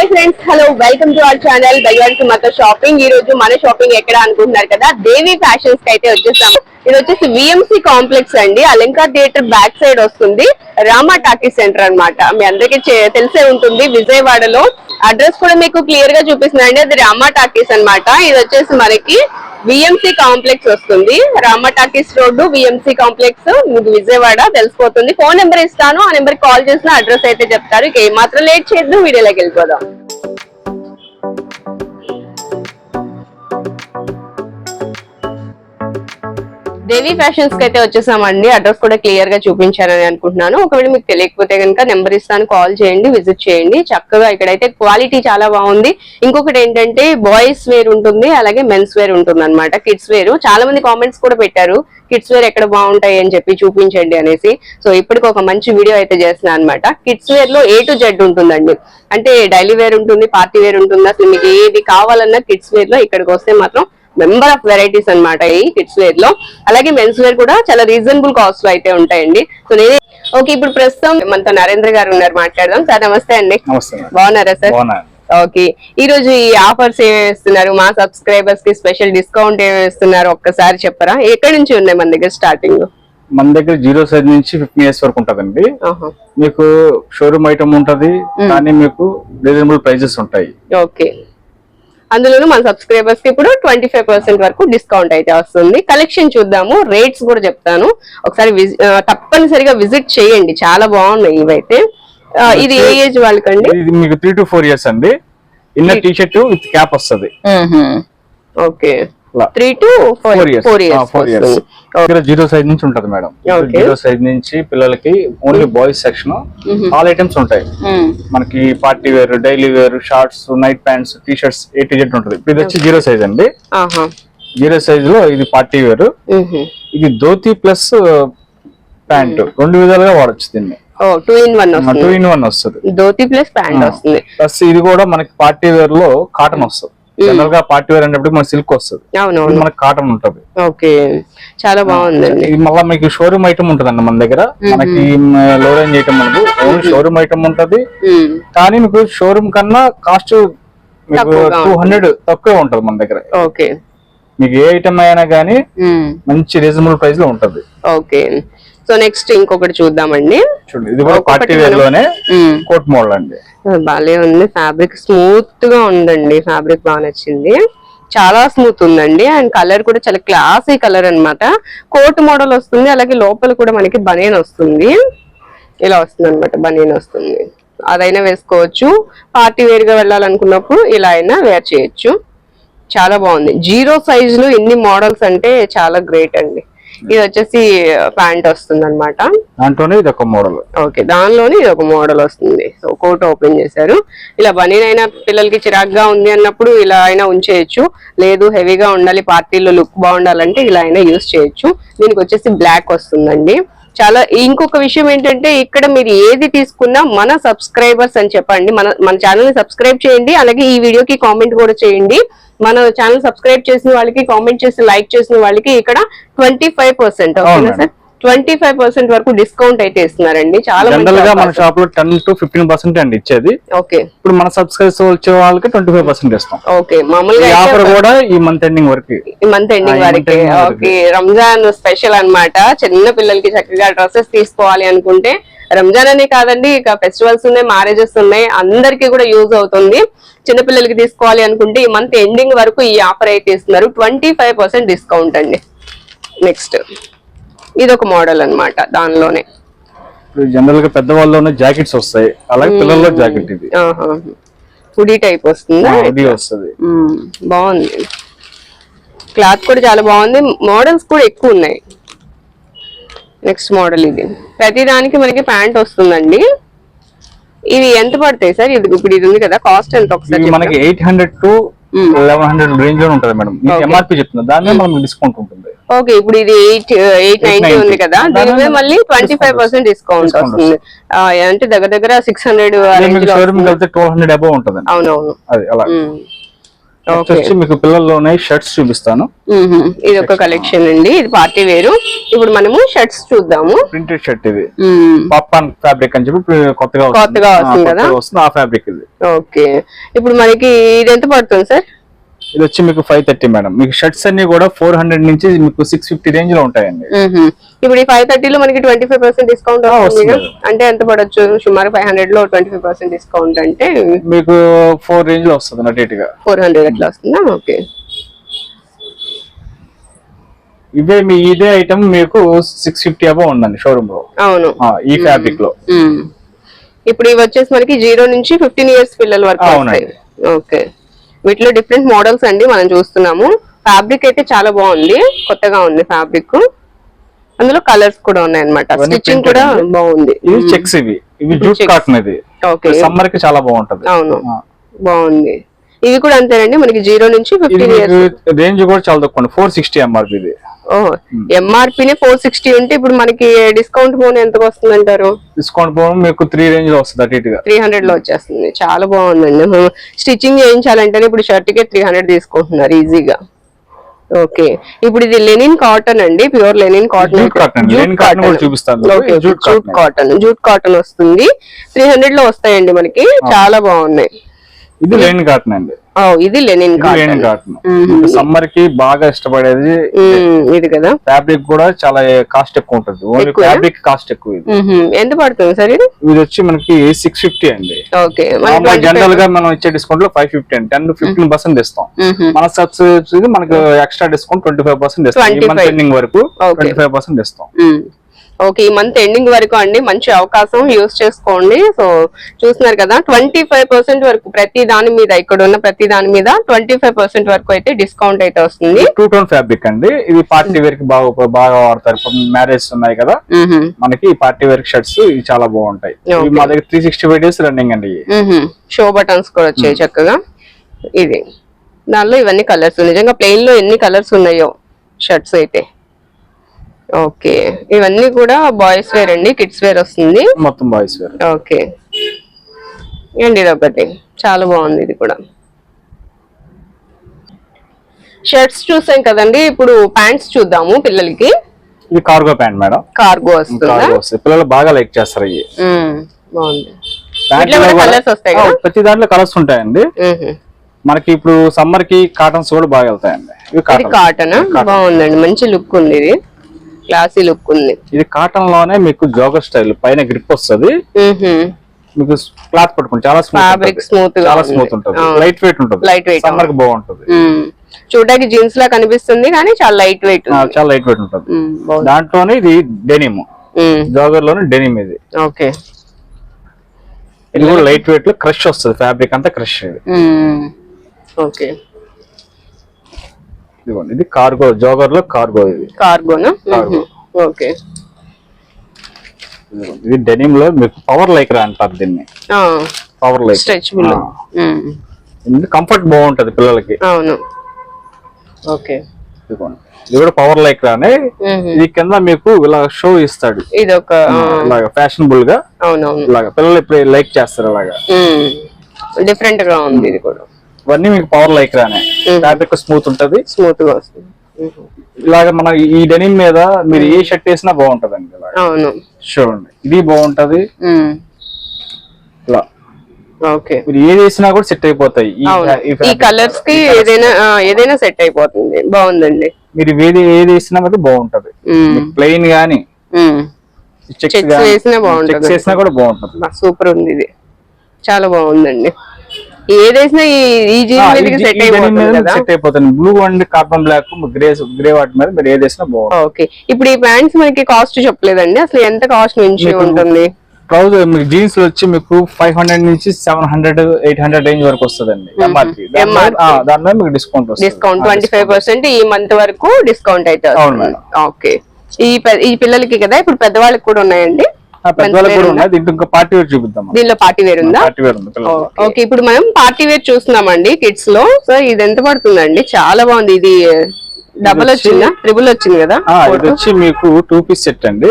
Hi friends hello welcome to our channel బయ్యానికి సుమత shopping ఈ రోజు మన షాపింగ్ ఎక్కడ అనుకుంటున్నారు కదా? దేవి ఫ్యాషన్స్కి అయితే వచ్చేసాము. ఇది వచ్చేసి విఎంసి కాంప్లెక్స్ అండి. అలంకార్ థియేటర్ బ్యాక్ సైడ్ వస్తుంది. రామా టాకీ సెంటర్ అన్నమాట. మీ అందరికీ తెలిసే ఉంటుంది. విజయవాడలో అడ్రస్ కూడా మీకు క్లియర్గా చూపిస్తుందండి అది రామా టాకీస్ అన్నమాట. ఇది వచ్చేసి మనకి విఎంసి కాంప్లెక్స్ వస్తుంది. Rama talkies road VMC complex మీకు విజయవాడ తెలిసిపోతుంది. ఫోన్ నెంబర్ ఇస్తాను. ఆ నెంబర్ కాల్ చేసిన అడ్రస్ అయితే చెప్తారు. ఇక ఏమాత్రం లేట్ చేద్దాం వీడియోలోకి వెళ్ళిపోదాం. దేవి ఫ్యాషన్స్కి అయితే వచ్చేసామండి. అడ్రస్ కూడా క్లియర్గా చూపించానని అనుకుంటున్నాను. ఒకవేళ మీకు తెలియకపోతే కనుక నెంబర్ ఇస్తాను కాల్ చేయండి విజిట్ చేయండి. చక్కగా ఇక్కడైతే క్వాలిటీ చాలా బాగుంది. ఇంకొకటి ఏంటంటే బాయ్స్ వేర్ ఉంటుంది అలాగే మెన్స్ వేర్ ఉంటుంది అనమాట కిడ్స్ వేర్ చాలా మంది కామెంట్స్ కూడా పెట్టారు. కిడ్స్ వేర్ ఎక్కడ బాగుంటాయి అని చెప్పి చూపించండి అనేసి. సో ఇప్పటికి ఒక మంచి వీడియో అయితే చేస్తున్నాను అనమాట కిడ్స్ వేర్లో ఏ టు జెడ్ ఉంటుందండి. అంటే డైలీ వేర్ ఉంటుంది పార్టీ వేర్ ఉంటుంది. అసలు మీకు ఏది కావాలన్నా కిడ్స్ వేర్లో ఇక్కడికి వస్తే మాత్రం మెంబర్ ఆఫ్ వెరైటీస్ అన్నమాట ఈ కిడ్స్ వేర్లో. అలాగే మెన్స్ వేర్ కూడా చాలా రీజనబుల్ కాస్ట్లో అయితే ఉంటాయండి. సో నేనే ఓకే ఇప్పుడు ప్రస్తుతం మనతో నరేంద్ర గారు ఉన్నారు మాట్లాడదాం. సార్ నమస్తే అండి. బాగున్నారా సార్? ఓకే ఈ రోజు ఈ ఆఫర్స్ ఏమి ఇస్తున్నారు మా సబ్స్క్రైబర్స్కి స్పెషల్ డిస్కౌంట్ ఏమి ఇస్తున్నారు ఒక్కసారి చెప్పరా? ఎక్కడి నుంచి ఉన్నాయి మన దగ్గర స్టార్టింగ్ మన దగ్గర జీరో సైజ్ నుంచి ఫిఫ్టీన్ ఇయర్స్ వరకు ఉంటదండి. మీకు షోరూమ్ ఐటమ్ ఉంటది కానీ మీకు రీజనబుల్ ప్రైజెస్ ఉంటాయి. ఓకే అందులోనూ మన సబ్స్క్రైబర్స్కి ఇప్పుడు ట్వంటీ ఫైవ్ పర్సెంట్ వరకు డిస్కౌంట్ అయితే వస్తుంది. కలెక్షన్ చూద్దాము. రేట్స్ కూడా చెప్తాను. ఒకసారి తప్పనిసరిగా విజిట్ చేయండి. చాలా బాగున్నాయి ఇవైతే. ఇది ఏ ఏజ్ వాళ్ళకండి? ఇది మీకు త్రీ టు ఫోర్ ఇయర్స్ అండి. Inner T shirt with cap వస్తుంది. Okay. Three to four years four four years zero size నుంచి ఉంటది మేడం. జీరో సైజ్ నుంచి పిల్లలకి only boys section all items ఉంటాయి. మనకి party wear daily wear shorts night pants T shirts ఏ T shirt ఉంటుంది. ఇది వచ్చి జీరో సైజ్ అండి. ఆహా జీరో సైజ్లో ఇది పార్టీ వేర్ మ్హూ. ఇది ధోతి ప్లస్ ప్యాంట్. రెండు విధాలుగా వాడచ్చు దీన్ని. ఓ టూ ఇన్ వన్ టూ వస్తుంది. ఇన్ వన్ వస్తుంది. ధోతి ప్లస్ ప్యాంట్ వస్తుంది. ప్లస్ ఇది కూడా మనకి పార్టీ వేర్లో కాటన్ వస్తుంది. జనరల్గా పార్టీ వేర్ అనేప్పుడు మనకి సిల్క్ వస్తుంది. మనకి కాటన్ ఉంటది. ఓకే. చాలా బాగుందండి. మళ్ళీ మీకు షోరూమ్ ఐటమ్ ఉంటదండి మన దగ్గర. మనకి లో రేంజ్ ఐటమ్ ఉండదు ఓన్లీ షోరూమ్ ఐటమ్ ఉంటది. కానీ మీకు షోరూమ్ కన్నా కాస్ట్ మీకు టూ హండ్రెడ్ తక్కువ ఉంటది మన దగ్గర. ఓకే. మీకు ఏ ఐటమ్ అయినా మ్మ్. మంచి రీజనబుల్ ప్రైస్లో ఉంటది. ఓకే. సో నెక్స్ట్ ఇంకొకటి చూద్దామండి. చూడండి ఇది కూడా ఒక్కొక్కటి పార్టీ వేర్ మనం- లోనే మ్మ్. కోట్ మోడల్ అండి. ఉంది. ఫ్యాబ్రిక్ స్మూత్గా ఉందండి. ఫ్యాబ్రిక్ బాగా నచ్చింది. చాలా స్మూత్ ఉందండి. అండ్ కలర్ కూడా చాలా క్లాసీ కలర్ అన్నమాట. కోట్ మోడల్ వస్తుంది. అలాగే లోపల కూడా మనకి బనియన్ వస్తుంది. ఇలా వస్తుంది అనమాట బనియన్ వస్తుంది. అదైనా వేసుకోవచ్చు. పార్టీ వేర్గా వెళ్ళాలనుకున్నప్పుడు ఇలా అయినా వేర్ చేయొచ్చు. చాలా బాగుంది. జీరో సైజ్లో ఎన్ని మోడల్స్ అంటే చాలా గ్రేట్ అండి. ఇది వచ్చేసి ప్యాంట్ వస్తుంది అనమాట దాంట్లోనే ఇది ఒక మోడల్. ఓకే దానిలోని ఇది ఒక మోడల్ వస్తుంది. సో కోట్ ఓపెన్ చేశారు. ఇలా బనీన్ అయినా పిల్లలకి చిరాగ్గా ఉంది అన్నప్పుడు ఇలా అయినా ఉంచేయచ్చు. లేదు హెవీగా ఉండాలి పార్టీలో లుక్ బాగుండాలంటే ఇలా అయినా యూస్ చేయొచ్చు. దీనికి వచ్చేసి బ్లాక్ వస్తుందండి. చాలా ఇంకొక విషయం ఏంటంటే ఇక్కడ మీరు ఏది తీసుకున్నా మన సబ్స్క్రైబర్స్ అని చెప్పండి. మన మన ఛానల్ని సబ్స్క్రైబ్ చేయండి. అలాగే ఈ వీడియోకి కామెంట్ కూడా చేయండి. మన ఛానల్ సబ్స్క్రైబ్ చేసిన వాళ్ళకి కామెంట్ చేసి లైక్ చేసిన వాళ్ళకి ఇక్కడ ట్వంటీ ఫైవ్ పర్సెంట్ ఓకేనా. సార్ ట్వంటీ ఫైవ్ పర్సెంట్ వరకు డిస్కౌంట్ అయితే ఇస్తున్నారండి. చాలా జనరల్గా మన షాప్లో టెన్ టు ఫిఫ్టీన్ పర్సెంట్ అండి ఇచ్చేది. ఓకే. ఇప్పుడు మన సబ్స్క్రైబర్స్ వచ్చే వాళ్ళకి ట్వంటీ ఫైవ్ పర్సెంట్ ఇస్తాం ఓకే. మామూలుగా ఆఫర్ కూడా ఈ మంత్ ఎండింగ్ వరకు. ఈ మంత్ ఎండింగ్ వరకే. ఓకే. రంజాన్ స్పెషల్ అన్నమాట. చిన్న పిల్లలకి చక్కగా డ్రెస్సెస్ తీసుకోవాలి అనుకుంటే రంజాన్ అనే కాదండి ఇక ఫెస్టివల్స్ ఉన్నాయి మ్యారేజెస్ ఉన్నాయి అందరికీ కూడా యూజ్ అవుతుంది. చిన్న పిల్లలకి తీసుకోవాలి అనుకుంటే ఈ మంత్ ఎండింగ్ వరకు ఈ ఆఫర్ అయితే ఇస్తున్నారు. ట్వంటీ ఫైవ్ పర్సెంట్ డిస్కౌంట్ అండి. నెక్స్ట్ ఇది ఒక మోడల్ అన్నమాట దానిలోనే. జనరల్గా పెద్దవాళ్ళలోనే జాకెట్స్ వస్తాయి. అలాగే పిల్లల్లో జాకెట్ ఇది. హుడీ టైప్ వస్తుందా? వస్తుంది. బాగుంది. క్లాత్ కూడా చాలా బాగుంది. మోడల్స్ కూడా ఎక్కువ ఉన్నాయి. నెక్స్ట్ మోడల్ ఇది. ప్రతి దానికి మనకి ప్యాంట్ వస్తుందండి. ఇవి ఎంత పడతాయి సార్? ఇది ఇప్పుడు ఇది ఉంది కదా కాస్ట్ ఎంత ఒకసారి మనకి eight hundred to. Eleven hundred రేంజ్లో ఉంటుంది మేడం. ఎంఆర్పి చెప్తున్నా. దాని మనకి డిస్కౌంట్ ఉంటుంది. ఓకే ఇప్పుడు ఇది ఎయిట్ ఎయిట్ నైన్టీ ఉంది కదా. దీని మీద మళ్ళీ ట్వంటీ ఫైవ్ పర్సెంట్ డిస్కౌంట్ వస్తుంది. అంటే దగ్గర దగ్గర six hundred twelve hundred above ఉంటుంది. అవునవును. అది అలా. వచ్చి మీకు పిల్లల్లోనే షర్ట్స్ చూపిస్తాను. ఇది ఒక కలెక్షన్ అండి ఇది పార్టీ వేరు ఇప్పుడు మనము షర్ట్స్ చూద్దాము ప్రింటెడ్ షర్ట్ ఇది. పాప్కార్న్ ఫ్యాబ్రిక్ అని చెప్పి కొత్తగా వస్తుంది. కొత్తగా వస్తుంది కదా? వస్తుంది ఆ ఫ్యాబ్రిక్ ఇది ఓకే ఇప్పుడు మనకి ఇది ఎంత పడుతుంది సార్ ఇది వచ్చి మీకు ఫైవ్ థర్టీ మేడం మీకు షర్ట్స్ అన్ని కూడా ఫోర్ హండ్రెడ్ నుంచి మీకు సిక్స్ ఫిఫ్టీ రేంజ్లో ఉంటాయండి. ఇప్పుడు ఈ ఫైవ్ థర్టీలో మనకి ట్వంటీ ఫైవ్ పర్సెంట్ డిస్కౌంట్. అంటే ఎంత పడొచ్చు? సుమారు ఫైవ్ హండ్రెడ్లో ట్వంటీ ఫైవ్ పర్సెంట్ డిస్కౌంట్ అంటే మీకు ఫోర్ రేంజ్లో వస్తుంది అటు గా ఫోర్ హండ్రెడ్ అట్లా వస్తుందా? ఓకే. ఇదే మీ ఇదే ఐటమ్ మీకు సిక్స్ ఫిఫ్టీ అబో ఉందండి షోరూమ్లో. అవును. ఈ ఫ్యాబ్రిక్లో. ఇప్పుడు ఇవి వచ్చేసి మనకి జీరో నుంచి ఫిఫ్టీన్ ఇయర్స్ పిల్లల వరకు అవునండి. ఓకే. వీటిలో డిఫరెంట్ మోడల్స్ అండి మనం చూస్తున్నాము. ఫ్యాబ్రిక్ అయితే చాలా బాగుంది. కొత్తగా ఉంది ఫ్యాబ్రిక్ అందులో కలర్స్ కూడా ఉన్నాయి అనమాట స్టిచ్చింగ్ కూడా. బాగుంది. చెక్స్ ఇవి. ఇవి జూట్. కాటన్ ఇది. ఓకే సమ్మర్కి చాలా బాగుంటది. అవును. బాగుంది. ఇవి కూడా అంతేనండి మనకి జీరో నుంచి ఫిఫ్టీన్ రేంజ్ కూడా చాలా తక్కువ ఫోర్ సిక్స్టీ ఎంఆర్పి ఇది ఫోర్ సిక్స్టీ ఉంటే ఇప్పుడు మనకి డిస్కౌంట్ పోన్ ఎంతకు వస్తుంది అంటారు? డిస్కౌంట్ పోవడం మీకు త్రీ రేంజ్లో వస్తుంది అటు ఇటుగా. త్రీ హండ్రెడ్లో వచ్చేస్తుంది చాలా బాగుందండి. స్టిచ్చింగ్ చేయించాలంటేనే ఇప్పుడు షర్ట్కి త్రీ హండ్రెడ్ తీసుకుంటున్నారు ఈజీగా ఓకే ఇప్పుడు ఇది లెనిన్ కాటన్ అండి pure linen cotton jute cotton jute cotton వస్తుంది. త్రీ హండ్రెడ్లో వస్తాయండి మనకి చాలా బాగున్నాయి. ఇది లెనిన్ కాటన్ అండి. ఇది లెనిన్ లెనిన్ కాటన్. సమ్మర్కి బాగా ఇష్టపడేది ఇది కదా. ఫ్యాబ్రిక్ కూడా చాలా కాస్ట్ ఎక్కువ ఉంటుంది. ఓన్లీ? ఫ్యాబ్రిక్ కాస్ట్ ఎక్కువ ఇది. ఎంత పడుతుంది సార్ ఇది? ఇది వచ్చి మనకి సిక్స్ ఫిఫ్టీ అండి. ఓకే. జనరల్గా మనం ఇచ్చే డిస్కౌంట్లో ఫైవ్ ఫిఫ్టీ అండి. టెన్ ఫిఫ్టీన్ పర్సెంట్ ఇస్తాం మన సబ్సిడీ మనకి extra discount twenty five percent ఇస్తాం ఈ 25. మంత్ ఎండింగ్ వరకు. ట్వంటీ ఫైవ్ పర్సెంట్ ఇస్తాం ఓకే ఈ మంత్ ఎండింగ్ వరకు అండి మంచి అవకాశం యూస్ చేసుకోండి. సో చూస్తున్నారు కదా ట్వంటీ ఫైవ్ పర్సెంట్ వరకు ప్రతి దాని మీద ఇక్కడ ఉన్న ప్రతి దాని మీద ట్వంటీ ఫైవ్ పర్సెంట్ వరకు అయితే డిస్కౌంట్ అయితే వస్తుంది. టూ టోన్ ఫ్యాబ్రిక్ అండి. ఇది పార్టీ వేర్కి బాగా బాగా వాడతారు. మ్యారేజ్ ఉన్నాయి కదా. మనకి పార్టీ వేర్ షర్ట్స్ ఇవి చాలా బాగుంటాయి. మా దగ్గర three sixty five days running అండి. షో బటన్స్ కూడా వచ్చాయి చక్కగా. ఇది. దానిలో ఇవన్నీ కలర్స్ నిజంగా ప్లెయిన్లో ఎన్ని కలర్స్ ఉన్నాయో షర్ట్స్ అయితే. ఓకే. ఇవన్నీ కూడా బాయ్స్ వేర్ అండి కిడ్స్ వేర్ వస్తుంది. మొత్తం బాయ్స్ వేర్. ఓకే. అండి ఇది ఒకటి చాలా బాగుంది ఇది కూడా. షర్ట్స్ చూసాం కదండి ఇప్పుడు ప్యాంట్స్ చూద్దాము పిల్లలకి. ఇది కార్గో ప్యాంట్ మేడం. కార్గో వస్తుందా? పిల్లలు బాగా లైక్ చేస్తారు ఇవి. బాగుంది? ప్రతి దాంట్లో కలర్స్ ఉంటాయండి. మనకి ఇప్పుడు సమ్మర్కి కాటన్స్ కూడా బాగా వెళ్తాయండి. కాటన్ బాగుందండి. మంచి లుక్ ఉంది ఇది. క్లాసీ లుక్ ఉంది. ఇది కాటన్లోనే మీకు జోగర్ స్టైల్ పైన గ్రిప్ వస్తుంది. మీకు క్లాత్ పట్టుకుంటే చాలా స్మూత్ smooth గా చాలా. స్మూత్ ఉంటుంది. లైట్ వెయిట్ ఉంటుంది. Light weight, సమ్మర్కి బాగుంటుంది. చూడడానికి జీన్స్ లా కనిపిస్తుంది కానీ చాలా లైట్ వెయిట్ చాలా లైట్ వెయిట్ ఉంటుంది. దాంట్లోనే ఇది డెనిమ్. జోగర్లోనే డెనిమ్ ఇది. ఓకే. ఇది కూడా లైట్ వెయిట్లో క్రష్ వస్తుంది. ఫ్యాబ్రిక్ అంతా క్రష్ ఇది. ఓకే. ఇదిగోండి. ఇది కార్గో జోగర్లో కార్గో ఇది. కార్గోనా. ఓకే. ఇది డెనిమ్లో మీకు పవర్ లైక్ అంటారు దీన్ని. Power like. స్ట్రెచబుల్ కంఫర్ట్ బాగుంటది పిల్లలకి. అవును. ఓకే. ఇది కూడా పవర్ లైక్ రానే. ఇది కింద మీకు ఇలా షో ఇస్తాడు. ఇది ఒక ఇలాగా ఫ్యాషనబుల్గా ఇలాగా పిల్లలు ఇప్పుడు లైక్ చేస్తారు ఇలాగా డిఫరెంట్గా ఉంది ఇది కూడా. ఇవన్నీ మీకు పవర్ లైక్ రానే. ఫ్యాబ్రిక్ స్మూత్ ఉంటది. స్మూత్గా వస్తుంది. ఇలాగ మన ఈ డెనిమ్ మీద మీరు ఏ షర్ట్ వేసినా బాగుంటదండి ఇలాగ. అవును. చూడండి. ఇది బాగుంటది. ఇలా. ఓకే. మీరు ఏది వేసినా కూడా సెట్ అయిపోతాయి. ఈ కలర్స్కి. ఏదైనా ఏదైనా సెట్ అయిపోతుంది. బాగుందండి. మీరు ఏది ఏది వేసినా కూడా బాగుంటది. ప్లెయిన్ గానీ. చెక్స్ వేసినా బాగుంటది. వేసినా కూడా బాగుంటది. సూపర్ ఉంది ఇది. చాలా బాగుందండి. ఏదేసినా ఈ జీన్ మీదకి సెట్ అయిపోతుంది కదా? సెట్ అయిపోతుంది. Blue and carbon black grey grey వాటి మీద మీరు ఏది వేసినా బాగుంటుంది. ఓకే. ఇప్పుడు ఈ ప్యాంట్స్ మనకి కాస్ట్ చెప్పలేదండి. అసలు ఎంత కాస్ట్ నుంచి ఉంటుంది? ట్రౌజర్ మీకు జీన్స్ వచ్చి మీకు ఫైవ్ హండ్రెడ్ నుంచి seven hundred eight hundred range వరకు వస్తుందండి. MRP MRP. దాని మీద మీకు డిస్కౌంట్ వస్తుంది. డిస్కౌంట్ ట్వంటీ ఫైవ్ పర్సెంట్ ఈ మంత్ వరకు డిస్కౌంట్ అయితే. ఓకే. ఈ ఈ పిల్లలకి కదా? ఇప్పుడు పెద్దవాళ్ళకి కూడా ఉన్నాయండి? దీనిలో పార్టీ వేర్ ఉందా. ఓకే ఇప్పుడు మనం పార్టీ వేర్ చూస్తున్నామండి కిడ్స్లో సో ఇది ఎంత పడుతుందండి? చాలా బాగుంది. ఇది డబుల్ వచ్చిందా? ట్రిపుల్ వచ్చింది కదా? ఇది వచ్చి మీకు టూ పీస్ సెట్ అండి.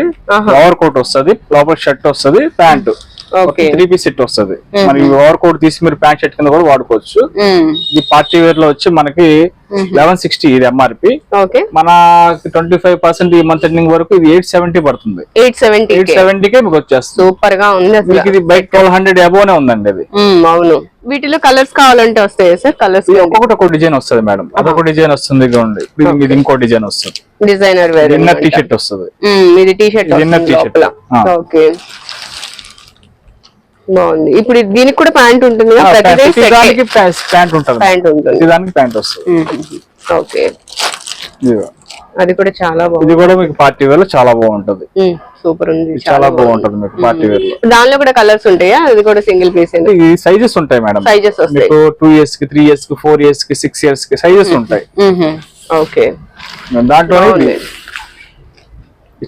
ఓవర్ కోట్ వస్తది లోపల షర్ట్ వస్తది ప్యాంట్. త్రీ పీస్ సెట్ వస్తుంది. మరి ఓవర్ కోట్ తీసి మీరు ప్యాంట్ షర్ట్ కింద కూడా వాడుకోవచ్చు. ఇది పార్టీ వేర్లో వచ్చి మనకి లెవెన్ సిక్స్టీ ఇది ఎంఆర్పి ఓకే. మన ట్వంటీ ఫైవ్ పర్సెంట్ ఈ మంత్ ఎండింగ్ వరకు ఇది ఎయిట్ సెవెంటీ పడుతుంది. ఎయిట్ సెవెంటీ ఎయిట్ సెవెంటీకే మీకు వచ్చేస్తుంది. సూపర్గా ఉంది మీకు ఇది బయట ట్వెల్వ్ హండ్రెడ్ అబోనే ఉందండి అది. అవును. వీటిలో కలర్స్ కావాలంటే వస్తాయి సార్? కలర్స్ ఒక్కొక్కటి ఒక డిజైన్ వస్తుంది మేడం. అదొక డిజైన్ వస్తుంది ఇదిగోండి. ఇది ఇంకో డిజైన్ వస్తుంది. Designer wear inner T shirt వస్తుంది. ఇది టీ షర్ట్ inner t-shirt. ఆ. ఓకే. బాగుంది. ఇప్పుడు ఇది- దీనికి కూడా ప్యాంట్ ఉంటుంది దానికి ప్యాంట్. ఉంటుంది. ప్యాంట్ ఉంటుంది. దానికి ప్యాంట్ వస్తుంది. ఓకే. అది కూడా చాలా బాగుంది. ఇది కూడా మీకు పార్టీ వేర్లో చాలా బాగుంటది. సూపర్ ఉంది. ఇది చాలా బాగుంటది మీకు పార్టీ వేర్లో దానిలో కూడా కలర్స్ ఉంటాయా? అది కూడా సింగిల్ పీస్ ఈ సైజెస్ ఉంటాయి మేడం. సైజెస్ మీకు టూ ఇయర్స్కి త్రీ ఇయర్స్కి ఫోర్ ఇయర్స్కి సిక్స్ ఇయర్స్కి సైజెస్ ఉంటాయి. ఓకే. దాంట్లో.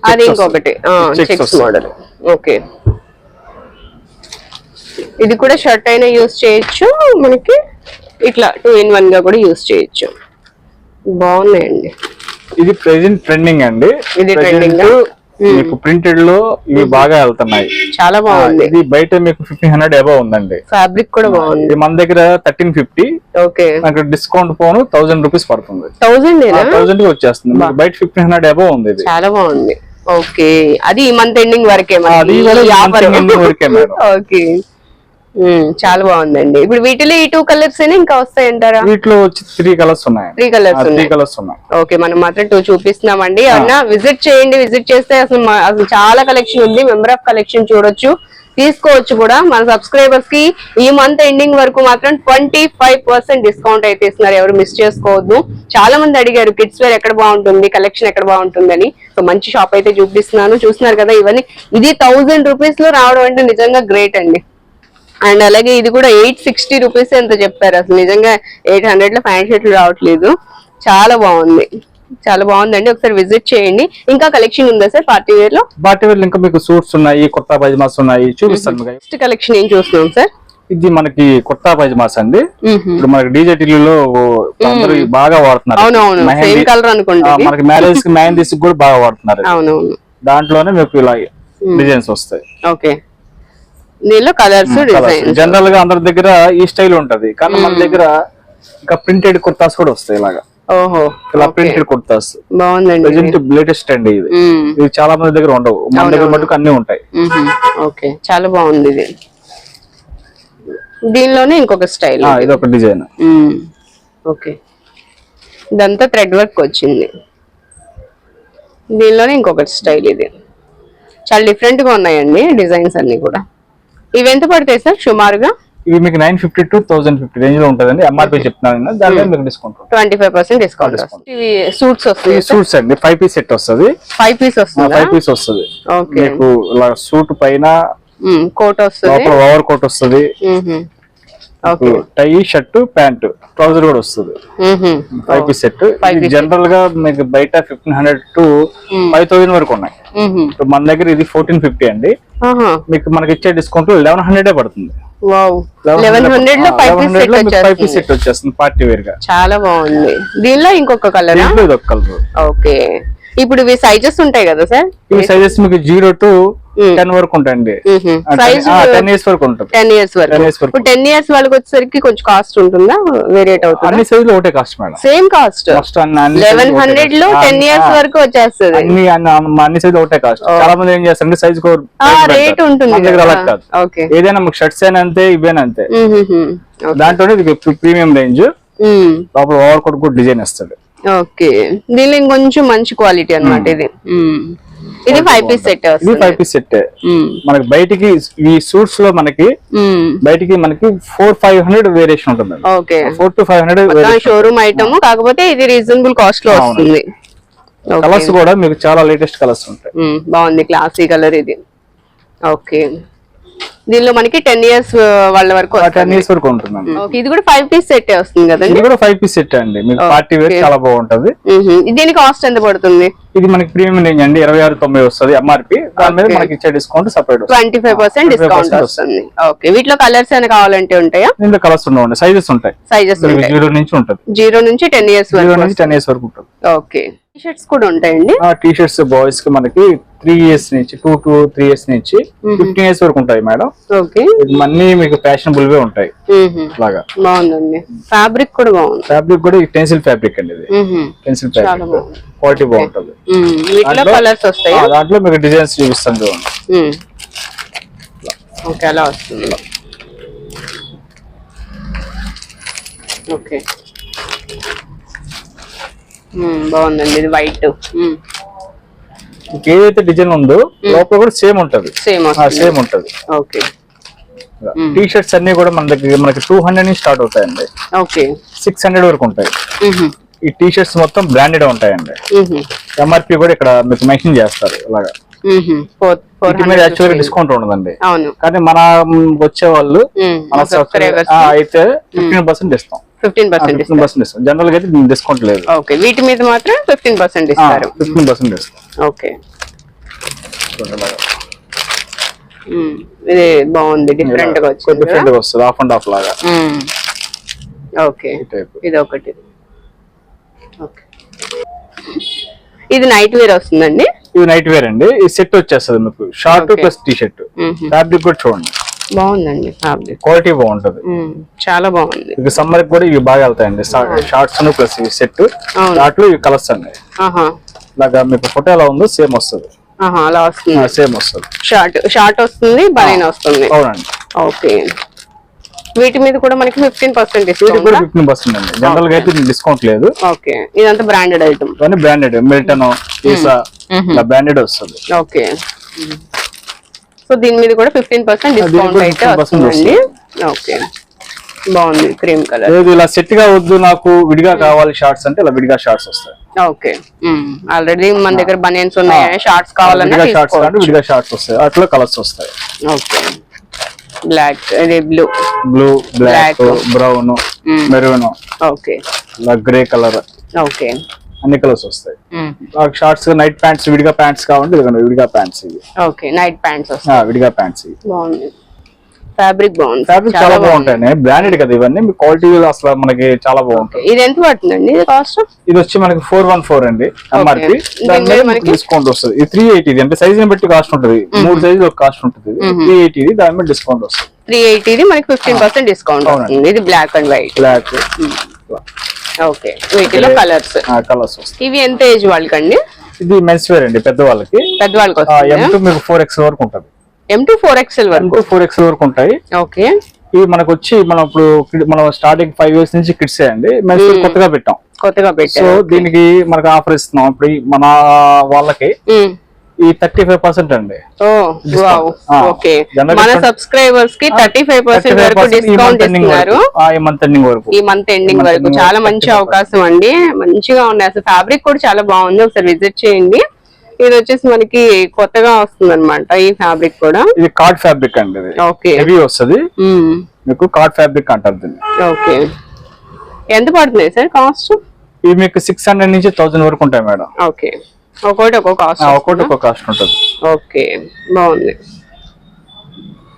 అది ఇంకొకటి. Checks model. ఓకే. ఇది కూడా షర్ట్ అయినా యూస్ చేయొచ్చు. మనకి ఇట్లా టూ ఇన్ వన్గా కూడా యూస్ చేయొచ్చు. బాగున్నాయండి. ఇది ప్రెసెంట్ ట్రెండింగ్ అండి. ఇది ఆ? మీకు ప్రింటెడ్లో ఇవి బాగా వెళ్తున్నాయి. చాలా బాగుంది. ఇది బయట మీకు ఫిఫ్టీన్ హండ్రెడ్ అబౌవ్ ఉందండి. ఫ్యాబ్రిక్ కూడా బాగుంది. మన దగ్గర థర్టీన్ ఫిఫ్టీ ఓకే. నాకు డిస్కౌంట్ పోను థౌసండ్ రూపీస్ పడుతుంది. థౌసండ్కి వచ్చేస్తుంది. బయట ఫిఫ్టీన్ హండ్రెడ్ అబౌవ్ ఉంది ఇది. చాలా బాగుంది. ఓకే. అది ఈ మంత్ ఎండింగ్ వరకే అది వరకే. ఓకే. చాలా బాగుందండి. ఇప్పుడు వీటిలో ఈ టూ కలర్స్ ఇంకా వస్తాయంటారా? వీటిలో వచ్చి త్రీ కలర్స్ ఉన్నాయి. త్రీ కలర్స్ త్రీ కలర్స్ ఉన్నాయి. ఓకే మనం మాత్రం టూ చూపిస్తున్నామండి. ఎవరన్నా విజిట్ చేయండి విజిట్ చేస్తే అసలు అసలు చాలా కలెక్షన్ ఉంది. మెంబర్ ఆఫ్ కలెక్షన్ చూడొచ్చు. తీసుకోవచ్చు కూడా. మన సబ్స్క్రైబర్స్కి ఈ మంత్ ఎండింగ్ వరకు మాత్రం ట్వంటీ ఫైవ్ పర్సెంట్ డిస్కౌంట్ అయితే ఇస్తున్నారు. ఎవరు మిస్ చేసుకోవద్దు. చాలా మంది అడిగారు కిడ్స్ వేర్ ఎక్కడ బాగుంటుంది? కలెక్షన్ ఎక్కడ బాగుంటుందని. సో మంచి షాప్ అయితే చూపిస్తున్నాను. చూస్తున్నారు కదా ఇవన్నీ. ఇది థౌసండ్ రూపీస్లో రావడం అంటే నిజంగా గ్రేట్ అండి. అండ్ అలాగే ఇది కూడా ఎయిట్ సిక్స్టీ రూపీస్ ఎంత చెప్పారు. అసలు నిజంగా ఎయిట్ హండ్రెడ్లో ప్యాంట్ షర్ట్లు రావట్లేదు. చాలా బాగుంది. చాలా బాగుందండి. ఒకసారి విజిట్ చేయండి. ఇంకా కలెక్షన్ ఉందా సార్ పార్టీ వేర్లో? పార్టీ వేర్ ఇంకా మీకు సూట్స్ ఉన్నాయి కొత్త పైజమాస్ ఉన్నాయి. చూపిస్తాను నెక్స్ట్ కలెక్షన్ ఏం చూస్తున్నాం సార్? ఇది మనకి కొత్త పైజమాస్ అండి. ఇప్పుడు మనకి డీజే అందరూ ఇవి బాగా వాడుతున్నారు. కలర్ ఇది. మనకి మ్యారేజ్కి మెహందీస్ కూడా బాగా వాడుతున్నారు. అవునవును. దాంట్లోనే మీకు ఇలా డిజైన్స్ వస్తాయి. ఓకే. దీనిలో కలర్స్ డిజైన్ జనరల్గా అందరి దగ్గర ఈ స్టైల్ ఉంటది. కానీ మన దగ్గర ఇంకా ప్రింటెడ్ కుర్తాస్ కూడా వస్తాయి ఇలాగా. ఓహో ఇలా ప్రింటెడ్ కుర్తాస్. బాగుందండి. ప్రెసెంట్ లేటెస్ట్ అండి ఇది. మ్మ్. ఇది చాలా మంది దగ్గర ఉండవు. మన దగ్గర మటుకు అన్ని ఉంటాయి. ఓకే చాలా బాగుంది ఇది. దీనిలోనే ఇంకొక స్టైల్ ఇది ఒక డిజైన్. ఓకే. ఇదంతా థ్రెడ్ వర్క్ వచ్చింది. దీనిలోనే ఇంకొకటి స్టైల్ ఇది. చాలా డిఫరెంట్గా ఉన్నాయండి డిజైన్స్ అన్ని కూడా. ఇవి ఎంత పడతాయి సార్ సుమారుగా? ఇవి మీకు nine fifty to thousand fifty రేంజ్లో ఉంటదండి ఎంఆర్పీ చెప్తున్నాను మీద మీకు discount twenty five percent discount. ఇవి సూట్స్ వస్తాయి సూట్స్ అండి. ఫైవ్ పీస్ సెట్ వస్తుంది. ఫైవ్ పీస్ వస్తుందా? ఫైవ్ పీస్ వస్తుంది. ఓకే మీకు సూట్ పైన కోట్ వస్తుంది. ఓవర్ కోట్ వస్తుంది. టై షర్ట్ ప్యాంట్ ట్రౌజర్ కూడా వస్తుంది. ఫైవ్ పీస్ సెట్ జనరల్గా మీకు బయట fifteen hundred to five thousand వరకు ఉన్నాయి. మన దగ్గర ఇది ఫోర్టీన్ ఫిఫ్టీ అండి. మీకు మనకి ఇచ్చే డిస్కౌంట్ లెవెన్ హండ్రెడ్ పడుతుంది. లెవెన్ హండ్రెడ్లో ఫైవ్ పీస్ సెట్ వచ్చేస్తుంది. సెట్ వచ్చేస్తుంది పార్టీ వేర్గా. చాలా బాగుంది. దీనిలో ఇంకొక కలర్ ఇది ఒక కలర్ ఓకే. ఇప్పుడు ఇవి సైజెస్ ఉంటాయి కదా సార్? ఈ సైజెస్ మీకు జీరో టు. టెన్ వరకు ఉంటాయండి సైజ్ టెన్ ఇయర్స్ వరకు ఉంటుంది. టెన్ ఇయర్స్ వరకు. 10 years వరకు. ఇప్పుడు టెన్ ఇయర్స్ వాళ్ళకి వచ్చేసరికి కొంచెం కాస్ట్ ఉంటుందా? వేరియేట్ అవుతుందా? అన్ని సైజులు ఒకటే cost madam. Same cost eleven హండ్రెడ్లో. టెన్ ఇయర్స్ వరకు వచ్చేస్తుంది. అన్ని సైజులు ఒకటే కాస్ట్ చాలా మంది ఏం చేస్తారంటే సైజ్ రేట్ ఉంటుంది. అలా కదా. ఓకే ఏదైనా షర్ట్స్ అయినా అంతే ఇవేనా అంతే. మ్మ్. దాంట్లోనే ఇది ప్రీమియం రేంజ్. లోపల ఓవర్ కోట్ కూడా డిజైన్ ఇస్తాడు ఓకే దీనిలో ఇంకొంచెం మంచి క్వాలిటీ అన్నమాట ఇది. ఇది ఫైవ్ పీస్ సెట్ ఇది ఫైవ్ పీస్ సెట్ మనకి బయటికి ఈ సూట్స్లో మనకి బయటికి మనకి ఫోర్ ఫైవ్ హండ్రెడ్ వేరియేషన్ ఉంటుంది. Okay four to five hundred showroom item కాకపోతే ఇది రీజనబుల్ కాస్ట్లో. వస్తుంది. కలర్స్ కూడా మీకు చాలా లేటెస్ట్ కలర్స్ ఉంటాయి. మ్మ్. బాగుంది. క్లాసీ కలర్ ఇది. ఓకే దీనిలో మనకి టెన్ ఇయర్స్ వాళ్ళ వరకు టెన్. ఇయర్స్ వరకు ఉంటుందండి. ఓకే ఇది కూడా ఫైవ్ పీస్ సెట్ వస్తుంది కదండి? ఇది కూడా ఫైవ్ పీస్ సెట్ అండి. మీకు పార్టీ వేర్ చాలా బాగుంటుంది. దీని కాస్ట్ ఎంత పడుతుంది? ఇది మనకి ప్రీమియం రేంజ్ అండి. ఇరవై ఆరు తొంభై వస్తుంది ఎంఆర్పి దాని మీద. మనకి ఇచ్చే discount separate twenty five percent 25% discount వస్తుంది. ఓకే వీటిలో కలర్స్ ఏమైనా కావాలంటే ఉంటాయా? దీంట్లో కలర్స్ ఉండవండి. సైజెస్ ఉంటాయి. సైజెస్ జీరో నుంచి ఉంటుంది. జీరో నుంచి టెన్ ఇయర్స్ జీరో నుంచి టెన్ ఇయర్స్ వరకు ఉంటుంది. ఓకే షర్ట్స్ కూడా ఉంటాయండి. ఆ టీ షర్ట్స్ బాయ్స్కి మనకి త్రీ ఇయర్స్ నుంచి టూ టు త్రీ ఇయర్స్ నుంచి ఫిఫ్టీన్ ఇయర్స్ వరకు ఉంటాయి మేడం. అన్ని మీకు ఫ్యాషనబుల్ వే ఉంటాయి. బాగుందండి. ఫ్యాబ్రిక్ కూడా బాగుంది. ఫ్యాబ్రిక్ కూడా టెన్సిల్ ఫ్యాబ్రిక్ అండి ఇది. టెన్సిల్ ఫ్యాబ్రిక్ క్వాలిటీ బాగుంటది. కలర్స్ వస్తాయి? దాంట్లో మీకు డిజైన్స్ చూపిస్తాను చూడండి. మ్మ్. ఓకే అలా వస్తుంది. ఓకే బాగుందండి ఇది వైట్ ఏదైతే డిజైన్ ఉందో లోపల కూడా సేమ్ ఉంటది. సేమ్ సేమ్ ఉంటది. ఓకే. టీ షర్ట్స్ అన్ని కూడా మన దగ్గర మనకి టూ హండ్రెడ్ నుంచి స్టార్ట్ అవుతాయండి. ఓకే. సిక్స్ హండ్రెడ్ వరకు ఉంటాయి. ఈ టీ షర్ట్స్ మొత్తం బ్రాండెడ్ ఉంటాయండి. ఎంఆర్పి కూడా ఇక్కడ మీకు మెన్షన్ చేస్తారు అలాగా యాక్చువల్గా డిస్కౌంట్ ఉండదండి. కానీ మన వచ్చే వాళ్ళు అయితే ఫిఫ్టీన్ పర్సెంట్ ఇస్తాం ఫిఫ్టీన్ పర్సెంట్ ఫిఫ్టీన్ పర్సెంట్ ఇస్తాం జనరల్గా అయితే డిస్కౌంట్ లేదు. ఓకే వీటి మీద మాత్రం ఫిఫ్టీన్ పర్సెంట్ ఇస్తారు. ఫిఫ్టీన్ పర్సెంట్ ఇస్తాం ఓకే. ఇది బాగుంది డిఫరెంట్గా వచ్చింది? డిఫరెంట్గా వస్తుంది హాఫ్ అండ్ హాఫ్ లాగా. ఓకే ఇది ఒకటి. ఓకే. ఇది నైట్ వేర్ వస్తుందండి? ఇది నైట్ వేర్ అండి. ఈ సెట్ వచ్చేస్తుంది మీకు. Short. Plus T shirt. Fabric కూడా చూడండి. బాగుందండి క్వాలిటీ బాగుంటది. చాలా బాగుంది. ఇక సమ్మర్ కూడా ఇవి బాగా వెళ్తాయండి. షార్ట్స్ ప్లస్ ఈ సెట్. దాంట్లో ఇవి కలర్స్ అండి. ఇలాగా మీకు ఫోటో ఎలా ఉందో సేమ్ వస్తుంది. అలా వస్తుంది. సేమ్ వస్తుంది. షార్ట్ షార్ట్ వస్తుంది బనీన్ వస్తుంది. అవునండి. ఓకే. వీటి మీద కూడా మనకి ఫిఫ్టీన్ పర్సెంట్ ఫిఫ్టీన్ పర్సెంట్ అండి. జనరల్గా అయితే డిస్కౌంట్ లేదు. ఓకే. ఇదంతా బ్రాండెడ్ ఐటమ్ ఇవన్నీ బ్రాండెడ్ మిల్టన్ ఈసా ఇలా బ్రాండెడ్ వస్తుంది. ఓకే. సో దీని మీద కూడా ఫిఫ్టీన్ పర్సెంట్ డిస్కౌంట్ అయితే 15% వస్తుందండి. ఓకే. బాగుంది క్రీమ్ కలర్ లేదు ఇలా సెట్గా వద్దు నాకు విడిగా కావాలి షార్ట్స్ అంటే ఇలా విడిగా షార్ట్స్ వస్తాయి. ఓకే. ఆల్రెడీ మన దగ్గర బనియన్స్ ఉన్నాయి షార్ట్స్ విడిగా షార్ట్స్ విడిగా షార్ట్స్ వస్తాయి. అట్లా కలర్స్ వస్తాయి. ఓకే. బ్లాక్ ఇది blue blue black. Brown maroon okay. ఇలా గ్రే కలర్ ఓకే. అన్ని కలర్స్ వస్తాయి. షార్ట్స్ నైట్ ప్యాంట్స్ విడిగా ప్యాంట్స్ కావాలంటే ఇదిగోండి విడిగా ప్యాంట్స్ ఇవి. ఓకే నైట్ ప్యాంట్స్ విడిగా ప్యాంట్స్ ఇవి. బాగుంది. ఫ్యాబ్రిక్ బాగుంది. ఫ్యాబ్రిక్ చాలా బాగుంటాయి. బ్రాండెడ్ కదా ఇవన్నీ మీ క్వాలిటీ అసలు మనకి చాలా బాగుంటాయి ఇది ఎంత పడుతుందండి? ఇది కాస్ట్ ఇది వచ్చి మనకి ఫోర్ వన్ ఫోర్ అండి ఎంఆర్పి డిస్కౌంట్ వస్తుంది. ఇది త్రీ ఎయిటీ అంటే సైజ్ బట్టి కాస్ట్ ఉంటుంది. మూడు సైజు ఒక కాస్ట్ ఉంటుంది. త్రీ ఎయిటీ దాని మీద డిస్కౌంట్ వస్తుంది. త్రీ ఎయిటీది మనకి ఫిఫ్టీన్ పర్సెంట్ డిస్కౌంట్ ఇది black and white black okay. వీటిలో కలర్స్ ఇవి ఎంత ఏజ్ వాళ్ళకండి? ఇది మెన్స్ వేర్ అండి పెద్దవాళ్ళకి. పెద్దవాళ్ళకి ఎం టూ మీకు ఫోర్ ఎక్స్ వరకు ఉంటుంది. ఎం టూ ఫోర్ ఎక్స్ఎల్ వరకు? ఫోర్ ఎక్స్ వరకు ఉంటాయి. ఓకే. ఇవి మనకు వచ్చి మనం ఇప్పుడు మనం స్టార్టింగ్ ఫైవ్ ఇయర్స్ నుంచి కిడ్స్ అండి. మెన్స్ కొత్తగా పెట్టాం. కొత్తగా సో పెట్టారు దీనికి మనకు ఆఫర్ ఇస్తున్నాం. ఇప్పుడు మన వాళ్ళకి. ఈ థర్టీ ఫైవ్ పర్సెంట్ అండి. ఓకే. మన సబ్స్క్రైబర్స్కి థర్టీ ఫైవ్ పర్సెంట్ వరకు డిస్కౌంట్ ఇస్తున్నారు. ఈ మంత్ ఎండింగ్ వరకు. ఈ మంత్ ఎండింగ్ వరకు. చాలా మంచి 35%. అవకాశం అండి. మంచిగా ఉన్నాయి. అసలు ఫ్యాబ్రిక్ కూడా చాలా బాగుంది. ఒకసారి విజిట్ చేయండి. ఇది వచ్చేసి మనకి కొత్తగా వస్తుంది అనమాట ఈ ఫ్యాబ్రిక్ కూడా. ఇది కార్డ్ ఫ్యాబ్రిక్ అండి ఓకే. హెవీ వస్తుంది. మీకు కార్డ్ ఫ్యాబ్రిక్ అంటారు దీన్ని. ఓకే. ఎంత పడుతుంది సార్ కాస్ట్? ఇవి మీకు సిక్స్ హండ్రెడ్ నుంచి థౌసండ్ వరకు ఉంటాయి మేడం. ఓకే. ఒక్కొక్కటి ఒక్కొక్క కాస్ట్ ఆ, ఒక్కొక్కటి ఒక్కొక్క కాస్ట్ ఉంటుంది. ఓకే బాగుంది.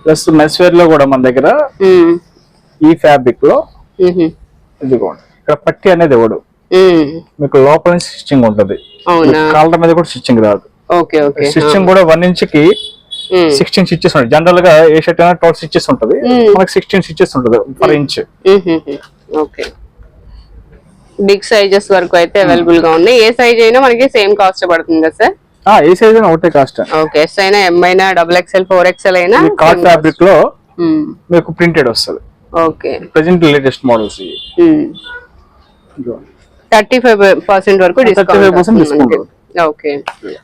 ప్లస్ మెన్స్ వేర్లో కూడా మన దగ్గర. ఈ ఫ్యాబ్రిక్లో. ఇదిగోండి ఇక్కడ పట్టి అనేది ఇవ్వడు. మీకు లోపల నుంచి స్టిచ్చింగ్ ఉంటది. కాళ్ళ మీద కూడా స్టిచ్చింగ్ రాదు. స్టిచ్చింగ్ కూడా వన్ ఇంచ్కి. సిక్స్టీన్ స్టిచెస్ ఉంటాయి. జనరల్గా ఏ షర్ట్ అయినా ట్వెల్వ్ స్టిచెస్ ఉంటది. మనకి సిక్స్టీన్ స్టిచెస్ ఉంటుంది per inch. Okay. Big sizes వరకు అయితే అవైలబుల్గా ఉన్నాయి. ఏ సైజ్ అయినా మనకి సేమ్ కాస్ట్ పడుతుంది కదా సార్ ఏ సైజ్ అయినా ఒకటే కాస్ట్ ఓకే ఎస్ అయినా ఎం అయినా డబుల్ ఎక్స్ఎల్ ఫోర్ ఎక్స్ఎల్ అయినా కార్డ్ ఫ్యాబ్రిక్లో మ్మ్. మీకు ప్రింటెడ్ వస్తుంది. Okay. Present latest models thirty five percent వరకు 35% డిస్కౌంట్ discount. ఓకే.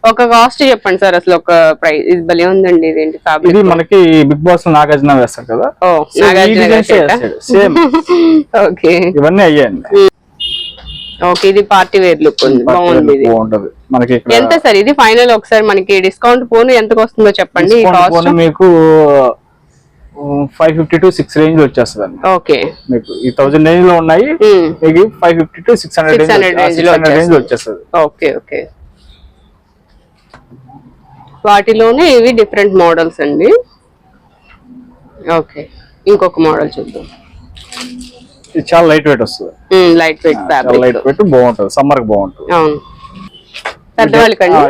ఒక కాస్ట్ చెప్పండి సార్ అసలు ఒక ప్రైస్ ఇది భలే ఉందండి ఇదేంటి ఇది మనకి బిగ్ బాస్ నాగార్జున వేస్తారు కదా. ఓ నాగార్జున సేమ్ ఓకే. ఇవన్నీ అయ్యాయండి. ఓకే ఇది పార్టీ వేర్ లుక్ బాగుంది ఇది. బాగుంటది. మనకి ఎంత సార్? ఇది ఫైనల్ ఒకసారి మనకి డిస్కౌంట్ పోను ఎంతకు వస్తుందో చెప్పండి మీకు five fifty to six range వచ్చేస్తుంది అండి ఓకే. మీకు ఈ థౌసండ్ రేంజ్లో ఉన్నాయి. మీకు five fifty to six hundred 600 range రేంజ్లో రేంజ్లో వచ్చేస్తుంది. Okay okay. వాటిలోనే ఇవి డిఫరెంట్ మోడల్స్ అండి. ఓకే ఇంకొక మోడల్ చూద్దాం. ఇది చాలా లైట్ వెయిట్ వస్తుంది. లైట్ వెయిట్ చాలా లైట్ వెయిట్ బాగుంటది. సమ్మర్కి బాగుంటుంది. అవును.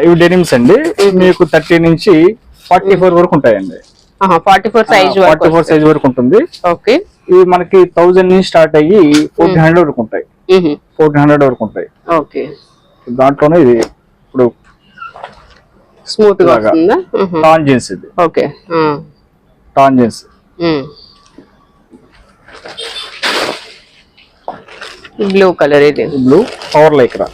ఇవి డెనిమ్స్ అండి. మీకు థర్టీ నుంచి ఫార్టీ ఫోర్ వరకు ఉంటాయండి. Forty four size forty four size వరకు ఉంటుంది. ఓకే. ఇవి మనకి థౌజండ్ నుంచి స్టార్ట్ అయ్యి ఫోర్టీన్ హండ్రెడ్ వరకు ఉంటాయి. ఫోర్టీన్ హండ్రెడ్ వరకు ఉంటాయి. ఓకే. దాంట్లోనే ఇది ఇప్పుడు స్మూత్గా ఇలాగా. వస్తుందా? టాన్ జీన్స్ ఇది. Okay. Tan jeans. Blue colour ఇది blue power lycra.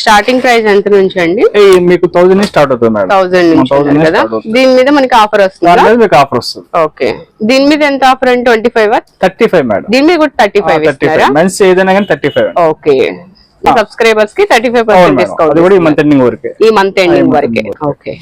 Starting price ఎంత నుంచి అండి? మీకు నుంచి స్టార్ట్ అవుతుంది మేడం. థౌసండ్ నుంచి 1000 అన్నారు నుంచి కదా. దీని మీద మనకి ఆఫర్ వస్తుందా? మీకు ఆఫర్ వస్తుంది. ఓకే. దీని మీద ఎంత ఆఫర్ అండి? Twenty five thirty five madam. దీని మీద కూడా థర్టీ ఫైవ్ థర్టీ ఇస్తారా ఫైవ్ మెన్స్ ఏదైనా కానీ థర్టీ ఫైవ్ ఓకే. సబ్స్క్రైబర్స్కి థర్టీ ఫైవ్ పర్సెంట్ డిస్కౌంట్ ఈ మంత్ ఎండింగ్ వరకే. ఈ మంత్ ఎండింగ్ వరకే. ఓకే.